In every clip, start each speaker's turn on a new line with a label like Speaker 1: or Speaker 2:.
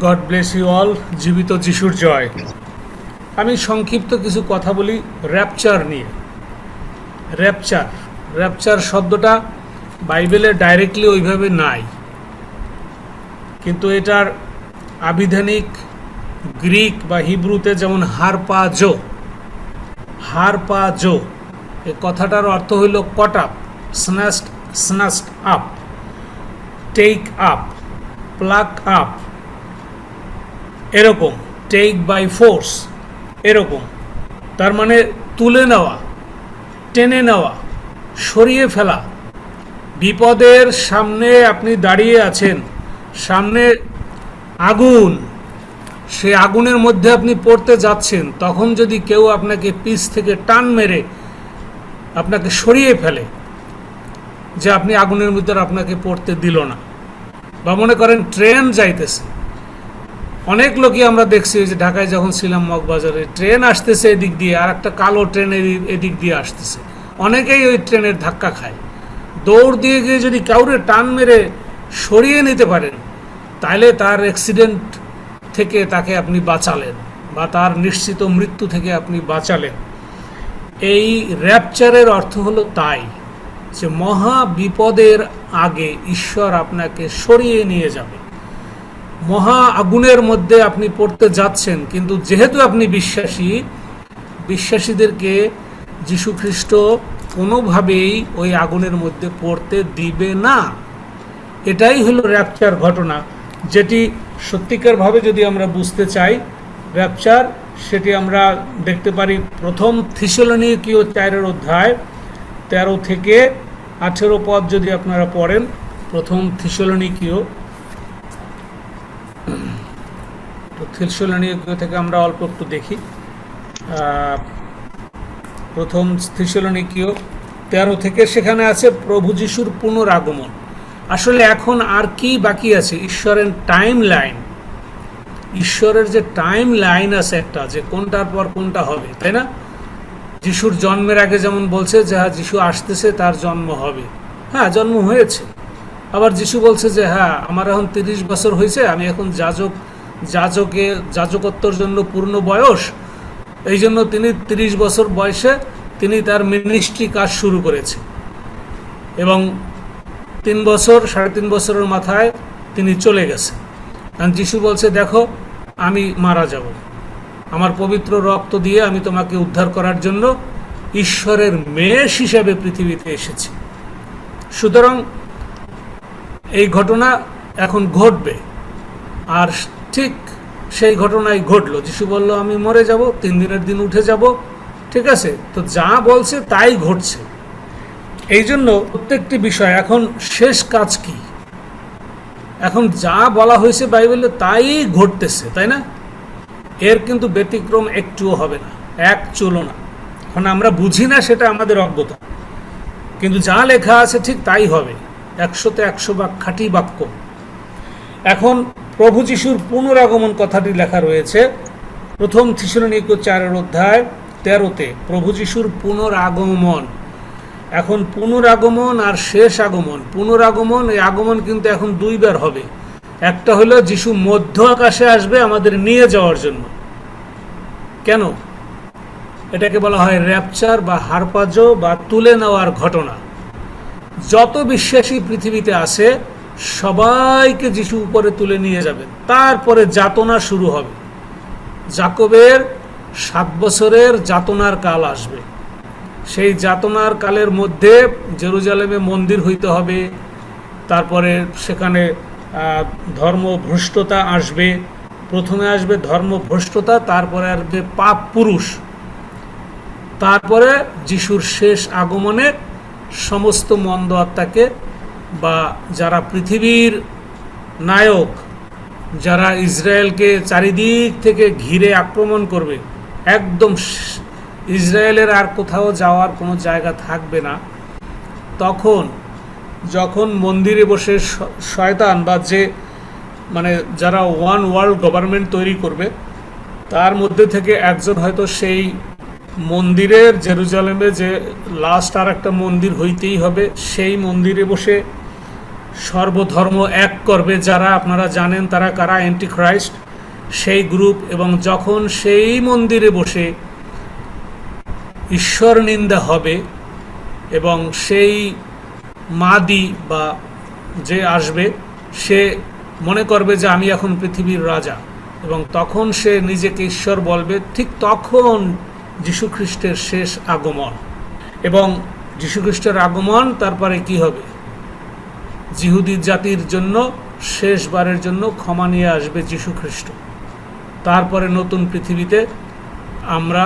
Speaker 1: God bless you all, জীবিত যিশুর জয়। আমি সংক্ষিপ্ত কিছু কথা বলি র্যাপচার নিয়ে। র্যাপচার র্যাপচার শব্দটা বাইবেলে ডাইরেক্টলি ওইভাবে নাই। কিন্তু এটার আবিধানিক গ্রিক বা হিব্রুতে যেমন হারপাজো হারপাজো এই কথাটার অর্থ হইল caught up snatched snatched up take up pluck up এরকম টেক বাই ফোর্স এরকম। তার মানে তুলে নেওয়া, টেনে নেওয়া, সরিয়ে ফেলা। বিপদের সামনে আপনি দাঁড়িয়ে আছেন, সামনে আগুন। সে আগুনের মধ্যে আপনি পড়তে যাচ্ছেন, তখন যদি কেউ আপনাকে পিস থেকে টান মেরে আপনাকে সরিয়ে ফেলে, যে আপনি আগুনের ভিতরে আপনাকে পড়তে দিল না। বা মনে করেন ট্রেন যাইতেছে অনেক লোকই আমরা দেখছি যে ঢাকায় যখন ছিলাম মগবাজারে, ট্রেন আসতেছে এদিক দিয়ে, আর একটা কালো ট্রেন এদিক দিয়ে আসতেছে। অনেকেই ওই ট্রেনের ধাক্কা খায়। দৌড় দিয়ে গিয়ে যদি কাউরে টান মেরে সরিয়ে নিতে পারেন তাহলে তার অ্যাক্সিডেন্ট থেকে তাকে আপনি বাঁচালেন বা তার নিশ্চিত মৃত্যু থেকে আপনি বাঁচালেন। এই র্যাপচারের অর্থ হলো তাই, যে মহা বিপদের আগে ঈশ্বর আপনাকে সরিয়ে নিয়ে যাবে। মহা আগুনের মধ্যে আপনি পড়তে যাচ্ছেন, কিন্তু যেহেতু আপনি বিশ্বাসী, বিশ্বাসীদেরকে যীশু খ্রিস্ট কোনোভাবেই ওই আগুনের মধ্যে পড়তে দিবে না। এটাই হলো র্যাপচার ঘটনা। যেটি সত্যিকারভাবে যদি আমরা বুঝতে চাই র্যাপচার সেটি আমরা দেখতে পারি প্রথম থিসলনীয় চারের অধ্যায়, তেরো থেকে আঠেরো পদ যদি আপনারা পড়েন, প্রথম থিসলনিকীয় তো থেকে আমরা অল্প একটু দেখি। প্রথম থিসলনিকীয় তেরো থেকে সেখানে আছে প্রভু যিশুর পুনরাগমন। আসলে এখন আর কি বাকি আছে? ঈশ্বরের টাইম লাইন ঈশ্বরের যে টাইম লাইন আছে একটা, যে কোনটার পর কোনটা হবে, তাই না? যিশুর জন্মের আগে যেমন বলছে, যে হ্যাঁ যিশু আসতেছে, তার জন্ম হবে। হ্যাঁ জন্ম হয়েছে। আবার যিশু বলছে যে হ্যাঁ আমার এখন তিরিশ বছর হয়েছে, আমি এখন যাজক যাজকে যাজকত্বর জন্য পূর্ণ বয়স, এই জন্য তিনি তিরিশ বছর বয়সে তিনি তার মিনিস্ট্রি কাজ শুরু করেছে এবং তিন বছর, সাড়ে তিন বছরের মাথায় তিনি চলে গেছে কারণ যিশু বলছে, দেখো, আমি মারা যাব। আমার পবিত্র রক্ত দিয়ে আমি তোমাকে উদ্ধার করার জন্য ঈশ্বরের মেষ হিসাবে পৃথিবীতে এসেছি। সুতরাং এই ঘটনা এখন ঘটবে। আর ঠিক সেই ঘটনাই ঘটলো। যিশু বলল, আমি মরে যাব, তিন দিনের দিন উঠে যাব, ঠিক আছে? তো যা বলছে তাই ঘটছে। এই জন্য প্রত্যেকটি বিষয়, এখন শেষ কাজ কি? এখন যা বলা হয়েছে বাইবেলে তাই ঘটতেছে, তাই না? এর কিন্তু ব্যতিক্রম একটুও হবে না, এক চুলো না। এখন আমরা বুঝি না সেটা আমাদের অজ্ঞতা। কিন্তু যা লেখা আছে ঠিক তাই হবে। একশোতে একশো বাক খাঁটি বাক্য। এখন প্রভু যিশুর পুনরাগমন কথাটি লেখা রয়েছে। প্রথম থিসলনিক চারের অধ্যায়, তেরোতে, প্রভু যিশুর পুনরাগমন। এখন পুনরাগমন আর শেষ আগমন। পুনরাগমন, এই আগমন কিন্তু এখন দুইবার হবে। একটা হলো যিশু মধ্য আকাশে আসবে আমাদের নিয়ে যাওয়ার জন্য। কেন? এটাকে বলা হয় র্যাপচার বা হারপাজো বা তুলে নেওয়ার ঘটনা। যত বিশ্বাসী পৃথিবীতে আছে সবাইকে যিশু উপরে তুলে নিয়ে যাবেন তারপরে যাতনা শুরু হবে। জাকবের সাত বছরের যাতনার কাল আসবে। সেই যাতনার কালের মধ্যে জেরুজালেমে মন্দির হইতে হবে। তারপরে সেখানে ধর্মভ্রষ্টতা আসবে। প্রথমে আসবে ধর্মভ্রষ্টতা, তারপরে আসবে পাপ পুরুষ। তারপরে যিশুর শেষ আগমনে সমস্ত মন্দ আত্মাকে বা যারা পৃথিবীর নায়ক, যারা ইসরায়েলকে চারিদিক থেকে ঘিরে আক্রমণ করবে, একদম ইসরায়েলের আর কোথাও যাওয়ার কোনো জায়গা থাকবে না। তখন যখন মন্দিরে বসে শয়তান বা যে মানে যারা ওয়ান ওয়ার্ল্ড গভর্নমেন্ট তৈরি করবে, তার মধ্যে থেকে একজন হয়তো সেই মন্দিরের, জেরুজালেমে যে লাস্ট আর একটা মন্দির হইতেই হবে, সেই মন্দিরে বসে সর্বধর্ম এক করবে যারা, আপনারা জানেন তারা কারা? অ্যান্টি খ্রাইস্ট সেই গ্রুপ এবং যখন সেই মন্দিরে বসে ঈশ্বর নিন্দা হবে এবং সেই মাদি বা যে আসবে, সে মনে করবে যে আমি এখন পৃথিবীর রাজা এবং তখন সে নিজেকে ঈশ্বর বলবে, ঠিক তখন যীশুখ্রিস্টের শেষ আগমন। এবং যীশুখ্রিস্টের আগমন, তারপরে কি হবে? জিহুদি জাতির জন্য, শেষবারের জন্য ক্ষমা নিয়ে আসবে যীশুখ্রিস্ট। তারপরে নতুন পৃথিবীতে আমরা,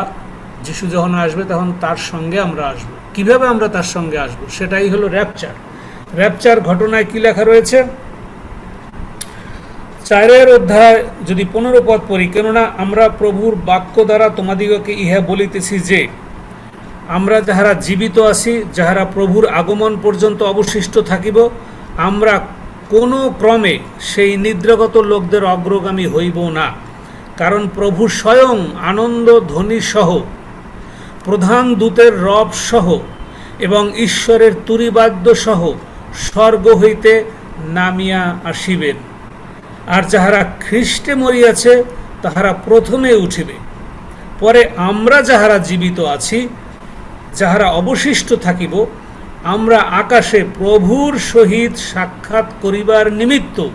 Speaker 1: যিশু যখন আসবে, তখন তার সঙ্গে আমরা আসব। কীভাবে আমরা তার সঙ্গে আসব? সেটাই হলো র্যাপচার র্যাপচার ঘটনায় কি লেখা রয়েছে? চারের অধ্যায় যদি পনেরো পদ পড়ি, কেননা আমরা প্রভুর বাক্য দ্বারা তোমাদিগকে ইহা বলিতেছি যে, আমরা যাহারা জীবিত আছি, যাহারা প্রভুর আগমন পর্যন্ত অবশিষ্ট থাকিব আমরা কোনো ক্রমে সেই নিদ্রাগত লোকদের অগ্রগামী হইব না। কারণ প্রভু স্বয়ং আনন্দ ধ্বনি সহ, প্রধান দূতের রব সহ এবং ঈশ্বরের তুরিবাদ্য সহ স্বর্গ হইতে নামিয়া আসিবেন। আর যাহারা খ্রিস্টে মরিয়াছে, তাহারা প্রথমে উঠিবে। পরে আমরা যাহারা জীবিত আছি, যাহারা অবশিষ্ট থাকিব আমরা আকাশে প্রভুর সহিত সাক্ষাৎ করিবার নিমিত্ত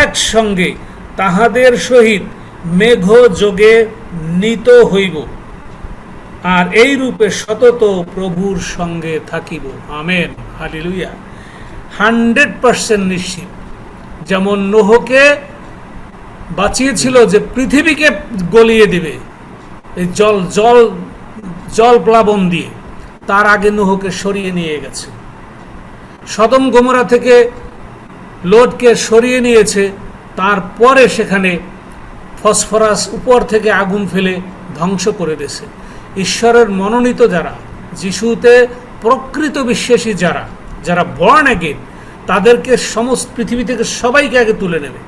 Speaker 1: একসঙ্গে তাহাদের সহিত মেঘ যোগে নিত হইব। আর এই রূপে সতত প্রভুর সঙ্গে থাকিব। আমেন। হালিলুইয়া হান্ড্রেড পার্সেন্ট নিশ্চিত। যেমন নোহকে বাঁচিয়েছিল যে পৃথিবীকে গলিয়ে দিবে, এই জল জল জল প্লাবন দিয়ে। তার আগে নোহকে সরিয়ে নিয়ে গেছে। সদম গোমরা থেকে লোডকে সরিয়ে নিয়েছে, তারপরে সেখানে ফসফরাস উপর থেকে আগুন ফেলে ধ্বংস করে দিয়েছে। ঈশ্বরের মনোনীত যারা, যিশুতে প্রকৃত বিশ্বাসী যারা যারা বর্ণ অ্যাগেন তাদেরকে সমস্ত পৃথিবী থেকে সবাইকে আগে তুলে নেবে।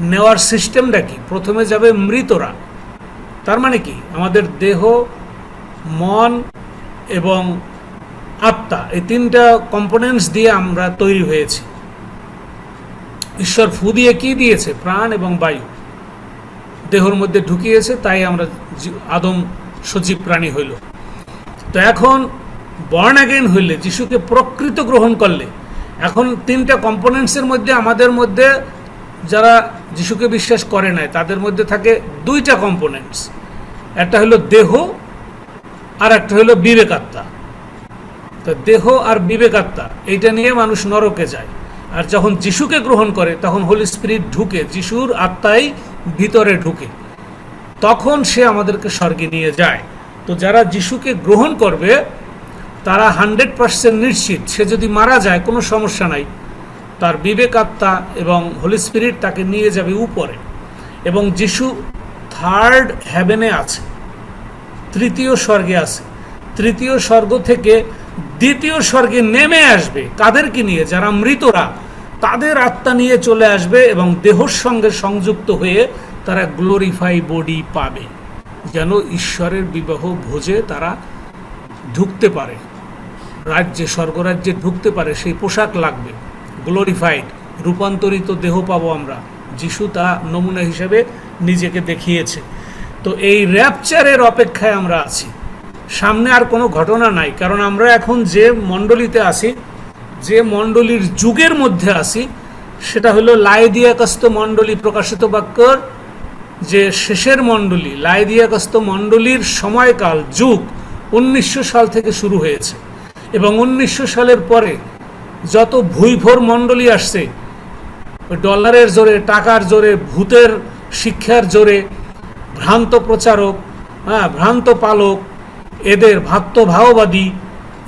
Speaker 1: নেওয়ার সিস্টেমটা কি? প্রথমে যাবে মৃতরা। তার মানে কি? আমাদের দেহ, মন এবং আত্মা, এই তিনটা কম্পোনেন্টস দিয়ে আমরা তৈরি হয়েছি। ঈশ্বর ফু দিয়ে কি দিয়েছে? প্রাণ এবং বায়ু। দেহর মধ্যে ঢুকিয়েছে, তাই আমরা আদম সজীব প্রাণী হইল। তো এখন বর্ণ অ্যাগেন হইলে, যিশুকে প্রকৃত গ্রহণ করলে, এখন তিনটা কম্পোনেন্টসের মধ্যে, আমাদের মধ্যে যারা যিশুকে বিশ্বাস করে নাই, তাদের মধ্যে থাকে দুইটা কম্পোনেন্টস একটা হলো দেহ আর একটা হলো বিবেকাত্মা। তো দেহ আর বিবেকাত্মা, এইটা নিয়ে মানুষ নরকে যায়। আর যখন যিশুকে গ্রহণ করে, তখন হোলি স্পিরিট ঢুকে, যিশুর আত্মাই ভিতরে ঢুকে। তখন সে আমাদেরকে স্বর্গে নিয়ে যায়। তো যারা যিশুকে গ্রহণ করবে, তারা হান্ড্রেড পার্সেন্ট নিশ্চিত, সে যদি মারা যায়, কোনো সমস্যা নাই। তার বিবেকাত্মা এবং হোলি স্পিরিট তাকে নিয়ে যাবে উপরে। এবং যিশু থার্ড হ্যাভেনে আছে। তৃতীয় স্বর্গে আছে। তৃতীয় স্বর্গ থেকে দ্বিতীয় স্বর্গে নেমে আসবে। কাদেরকে নিয়ে? যারা মৃতরা, তাদের আত্মা নিয়ে চলে আসবে এবং দেহর সঙ্গে সংযুক্ত হয়ে তারা গ্লোরিফাই বডি পাবে। যেন ঈশ্বরের বিবাহ ভোজে তারা ঢুকতে পারে। রাজ্যে, স্বর্গরাজ্যে ঢুকতে পারে, সেই পোশাক লাগবে। গ্লোরিফাইড রূপান্তরিত দেহ পাবো আমরা। যিশু তা নমুনা হিসেবে নিজেকে দেখিয়েছে। তো এই র্যাপচারের অপেক্ষায় আমরা আছি। সামনে আর কোনো ঘটনা নাই, কারণ আমরা এখন যে মণ্ডলীতে আছি, যে মণ্ডলীর যুগের মধ্যে আছি, সেটা হলো লাইদিয়াকাস্ত মণ্ডলী প্রকাশিত বাক্যর যে শেষের মণ্ডলী লাইদিয়াকাস্ত মণ্ডলীর সময়কাল, যুগ, উনিশশো সাল থেকে শুরু হয়েছে। এবং উনিশশো সালের পরে যত ভুইভোর মণ্ডলী আসছে ডলারের জোরে, টাকার জোরে, ভূতের শিক্ষার জোরে ভ্রান্ত প্রচারক হ্যাঁ ভ্রান্ত পালক, এদের ভাত্য ভাওবাদী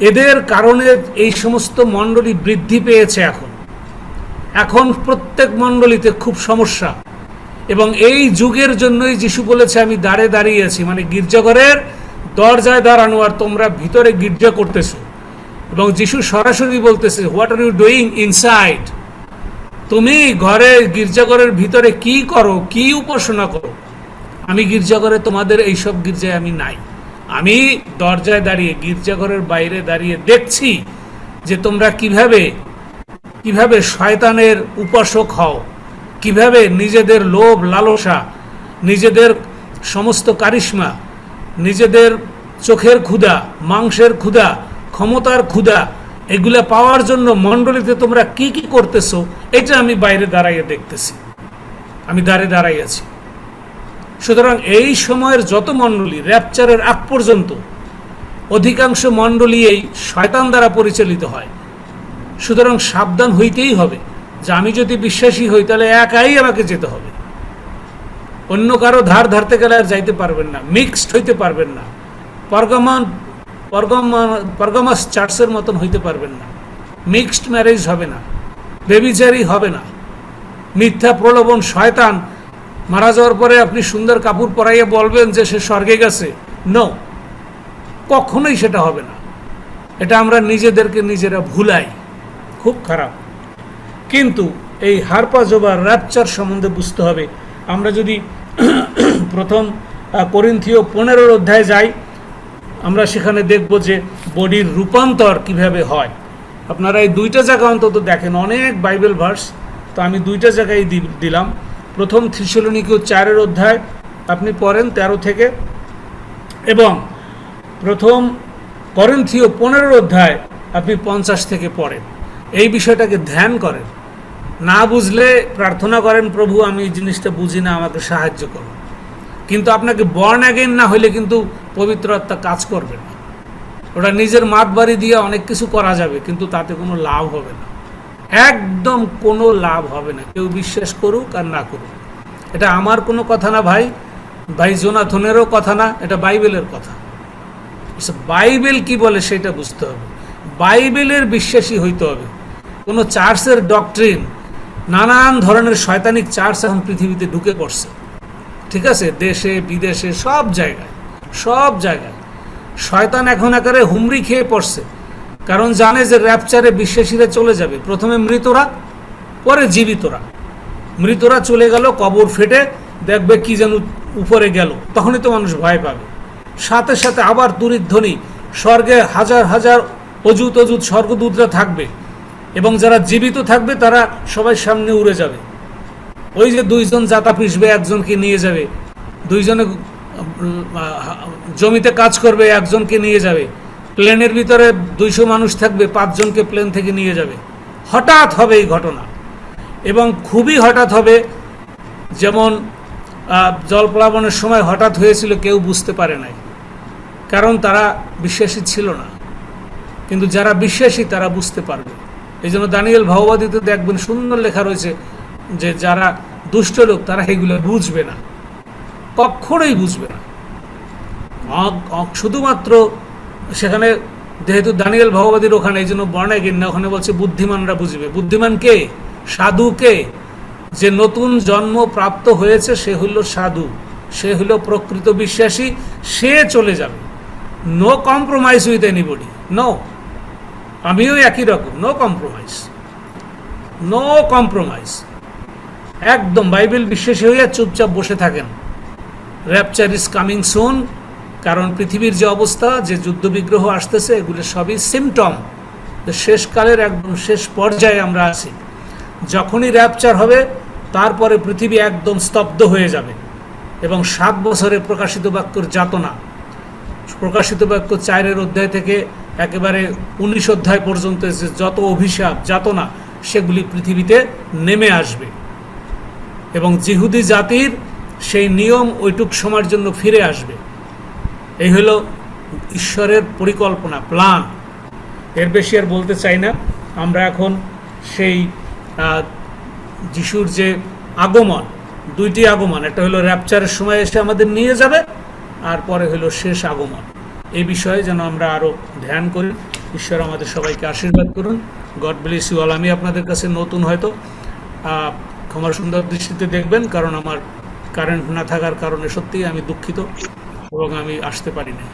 Speaker 1: এদের কারণে এই সমস্ত মণ্ডলী বৃদ্ধি পেয়েছে এখন। এখন প্রত্যেক মণ্ডলীতে খুব সমস্যা। এবং এই যুগের জন্যই যিশু বলেছে, আমি দাঁড়ে দাঁড়িয়ে আছি। মানে গির্জাঘরের দরজায় দাঁড়ানো আর তোমরা ভিতরে গির্জা করতেছো। এবং যিশু সরাসরি বলতেছে what are you doing inside তুমি ঘরে গির্জাঘরের ভিতরে কি করো, কি উপাসনা করো? আমি গির্জাঘরে, তোমাদের এইসব গির্জায় আমি নাই। আমি দরজায় দাঁড়িয়ে, গির্জাঘরের বাইরে দাঁড়িয়ে দেখছি যে তোমরা কীভাবে কীভাবে শয়তানের উপাসক হও, কীভাবে নিজেদের লোভ, লালসা, নিজেদের সমস্ত কারিশ্মা, নিজেদের চোখের ক্ষুধা, মাংসের ক্ষুধা, ক্ষমতার ক্ষুধা, এগুলা পাওয়ার জন্য মণ্ডলীতে তোমরা কি কি করতেছো, এটা আমি বাইরে দাঁড়াইয়ে দেখতেছি। আমি দাঁড়িয়ে দাঁড়াই আছি। সুতরাং এই সময়ের যত মণ্ডলী র্যাপচারের আগ পর্যন্ত, অধিকাংশ মণ্ডলী এই শয়তান দ্বারা পরিচালিত হয়। সুতরাং সাবধান হইতেই হবে। যে আমি যদি বিশ্বাসী হই, তাহলে একাই আমাকে যেতে হবে। অন্য কারও ধার ধারতে গেলে আর যাইতে পারবেন না। মিক্সড হইতে পারবেন না। পরগমান পরগমাস চার্চের মতন হইতে পারবেন না। মিক্সড ম্যারেজ হবে না। বেবিচারি হবে না। মিথ্যা প্রলোভন শয়তান মারা যাওয়ার পরে আপনি সুন্দর কাপড় পরাইয়া বলবেন যে সে স্বর্গে গেছে। নো কখনোই সেটা হবে না। এটা আমরা নিজেদেরকে নিজেরা ভুলাই। খুব খারাপ। কিন্তু এই হারপা জোবার র্যাপচার সম্বন্ধে বুঝতে হবে। আমরা যদি প্রথম করিন্থীয় পনেরোর অধ্যায় যাই, আমরা সেখানে দেখব যে বডির রূপান্তর কীভাবে হয়। আপনারা এই দুইটা জায়গা অন্তত দেখেন। অনেক বাইবেল ভার্স তো আমি দুইটা জায়গায় দিলাম। প্রথম থ্রিশলনিকীয় চারের অধ্যায় আপনি পড়েন তেরো থেকে। এবং প্রথম করন্থীয় পনেরোর অধ্যায় আপনি পঞ্চাশ থেকে পড়েন। এই বিষয়টাকে ধ্যান করেন। না বুঝলে প্রার্থনা করেন, প্রভু, আমি এই জিনিসটা বুঝি না, আমাকে সাহায্য করুন কিন্তু আপনাকে বর্ন অ্যাগেন না হলে কিন্তু পবিত্র আত্মা কাজ করবে না। ওটা নিজের মাত বাড়ি দিয়ে অনেক কিছু করা যাবে, কিন্তু তাতে কোনো লাভ হবে না। একদম কোনো লাভ হবে না। কেউ বিশ্বাস করুক আর না করুক। এটা আমার কোনো কথা না ভাই। ভাই জোনাথনেরও কথা না এটা বাইবেলের কথা। আচ্ছা, বাইবেল কি বলে সেটা বুঝতে হবে। বাইবেলের বিশ্বাসী হইতে হবে। কোনো চার্চের ডকট্রিন নানান ধরনের শয়তানিক চার্চ এখন পৃথিবীতে ঢুকে পড়ছে। ঠিক আছে? দেশে বিদেশে সব জায়গায় সব জায়গায়। শয়তান এখন একারে হুমড়ি খেয়ে পড়ছে। কারণ জানে যে র্যাপচারে বিশ্বাসীরা চলে যাবে। প্রথমে মৃতরা, পরে জীবিতরা। মৃতরা চলে গেল, কবর ফেটে দেখবে কি যেন উপরে গেল। তখনই তো মানুষ ভয় পাবে। সাথে সাথে আবার তুরিত ধ্বনি। স্বর্গে হাজার হাজার অজুত অজুত স্বর্গদূতরা থাকবে এবং যারা জীবিত থাকবে, তারা সবাই সামনে উড়ে যাবে। ওই যে দুইজন জাতা পিসবে একজনকে নিয়ে যাবে। দুইজনে জমিতে কাজ করবে, একজনকে নিয়ে যাবে। প্লেনের ভিতরে দুইশো মানুষ থাকবে পাঁচজনকে প্লেন থেকে নিয়ে যাবে। হঠাৎ হবে এই ঘটনা। এবং খুবই হঠাৎ হবে যেমন আহ, জলপ্লাবনের সময় হঠাৎ হয়েছিল কেউ বুঝতে পারে নাই। কারণ তারা বিশ্বাসী ছিল না। কিন্তু যারা বিশ্বাসী তারা বুঝতে পারবে। এই জন্য দানিয়েল ভাওবাদীতে দেখবেন সুন্দর লেখা রয়েছে যে যারা দুষ্ট লোক তারা এগুলো বুঝবে না। কখনোই বুঝবে না। শুধুমাত্র সেখানে যেহেতু দানিয়েল ভগবতীর ওখানে, এই জন্য বর্ণায় না ওখানে বলছে বুদ্ধিমানরা বুঝবে। বুদ্ধিমান কে? সাধু কে? যে নতুন জন্ম প্রাপ্ত হয়েছে, সে হইল সাধু। সে হইল প্রকৃত বিশ্বাসী, সে চলে যাবে। No compromise with anybody no আমিও একই রকম। নো কম্প্রোমাইজ নো কম্প্রোমাইজ একদম বাইবেল বিশ্বাসী হইয়া চুপচাপ বসে থাকেন। র্যাপচার ইজ কামিং সুন কারণ পৃথিবীর যে অবস্থা, যে যুদ্ধবিগ্রহ আসতেছে, এগুলো সবই সিমটম শেষকালের একদম শেষ পর্যায়ে আমরা আছি। যখনই র্যাপচার হবে, তারপরে পৃথিবী একদম স্তব্ধ হয়ে যাবে। এবং সাত বছরে প্রকাশিত বাক্যর যাতনা। প্রকাশিত বাক্য চারের অধ্যায় থেকে একেবারে উনিশ অধ্যায় পর্যন্ত যে যত অভিশাপ, যাতনা, সেগুলি পৃথিবীতে নেমে আসবে। এবং জিহুদি জাতির সেই নিয়ম ওইটুক সময়ের জন্য ফিরে আসবে। এই হলো ঈশ্বরের পরিকল্পনা প্ল্যান এর বেশি আর বলতে চাই না। আমরা এখন সেই যিশুর যে আগমন, দুইটি আগমন, একটা হলো র্যাপচারের সময় এসে আমাদের নিয়ে যাবে, আর পরে হলো শেষ আগমন। এই বিষয়ে যেন আমরা আরও ধ্যান করি। ঈশ্বর আমাদের সবাইকে আশীর্বাদ করুন। গড ব্লেস ইউ অল আমি আপনাদের কাছে নতুন হয়তো ক্ষমার সুন্দর দৃষ্টিতে দেখবেন, কারণ আমার কারেন্ট না থাকার কারণে সত্যিই আমি দুঃখিত। এবং আমি আসতে পারি না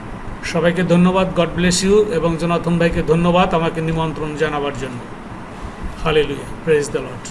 Speaker 1: সবাইকে ধন্যবাদ গড ব্লেস ইউ এবং জনাথন ভাইকে ধন্যবাদ আমাকে নিমন্ত্রণ জানাবার জন্য। Hallelujah praise the Lord